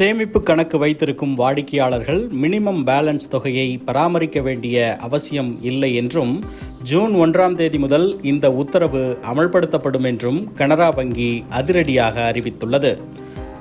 சேமிப்பு கணக்கு வைத்திருக்கும் வாடிக்கையாளர்கள் மினிமம் பேலன்ஸ் தொகையை பராமரிக்க வேண்டிய அவசியம் இல்லை என்றும் ஜூன் ஒன்றாம் தேதி முதல் இந்த உத்தரவு அமல்படுத்தப்படும் என்றும் கனரா வங்கி அதிரடியாக அறிவித்துள்ளது.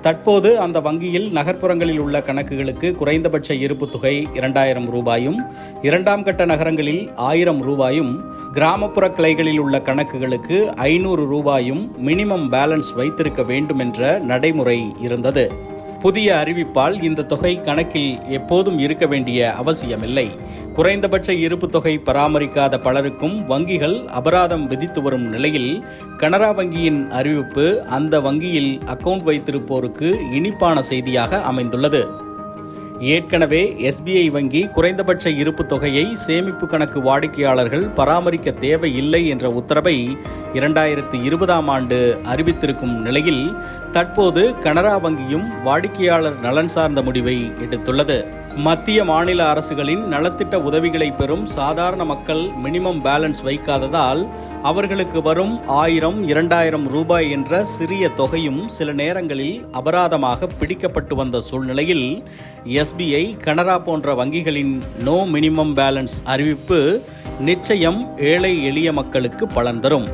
தற்போது அந்த வங்கியில் நகர்ப்புறங்களில் உள்ள கணக்குகளுக்கு குறைந்தபட்ச இருப்பு தொகை இரண்டாயிரம் ரூபாயும் இரண்டாம் கட்ட நகரங்களில் ஆயிரம் ரூபாயும் கிராமப்புற கிளைகளில் உள்ள கணக்குகளுக்கு ஐநூறு ரூபாயும் மினிமம் பேலன்ஸ் வைத்திருக்க வேண்டும் என்ற நடைமுறை இருந்தது. புதிய அறிவிப்பால் இந்த தொகை கணக்கில் எப்போதும் இருக்க வேண்டிய அவசியமில்லை. குறைந்தபட்ச இருப்பு தொகை பராமரிக்காத பலருக்கும் வங்கிகள் அபராதம் விதித்து வரும் நிலையில் கனரா வங்கியின் அறிவிப்பு அந்த வங்கியில் அக்கவுண்ட் வைத்திருப்போருக்கு இனிப்பான செய்தியாக அமைந்துள்ளது. ஏற்கனவே எஸ்பிஐ வங்கி குறைந்தபட்ச இருப்பு தொகையை சேமிப்பு கணக்கு வாடிக்கையாளர்கள் பராமரிக்க தேவையில்லை என்ற உத்தரவை இரண்டாயிரத்து இருபதாம் ஆண்டு அறிவித்திருக்கும் நிலையில் தற்போது கனரா வங்கியும் வாடிக்கையாளர் நலன் சார்ந்த முடிவை எடுத்துள்ளது. மத்திய மாநில அரசுகளின் நலத்திட்ட உதவிகளை பெறும் சாதாரண மக்கள் மினிமம் பேலன்ஸ் வைக்காததால் அவர்களுக்கு வரும் ஆயிரம் இரண்டாயிரம் ரூபாய் என்ற சிறிய தொகையும் சில நேரங்களில் அபராதமாக பிடிக்கப்பட்டு வந்த சூழ்நிலையில் எஸ்பிஐ கனரா போன்ற வங்கிகளின் நோ மினிமம் பேலன்ஸ் அறிவிப்பு நிச்சயம் ஏழை எளிய மக்களுக்கு பலன் தரும்.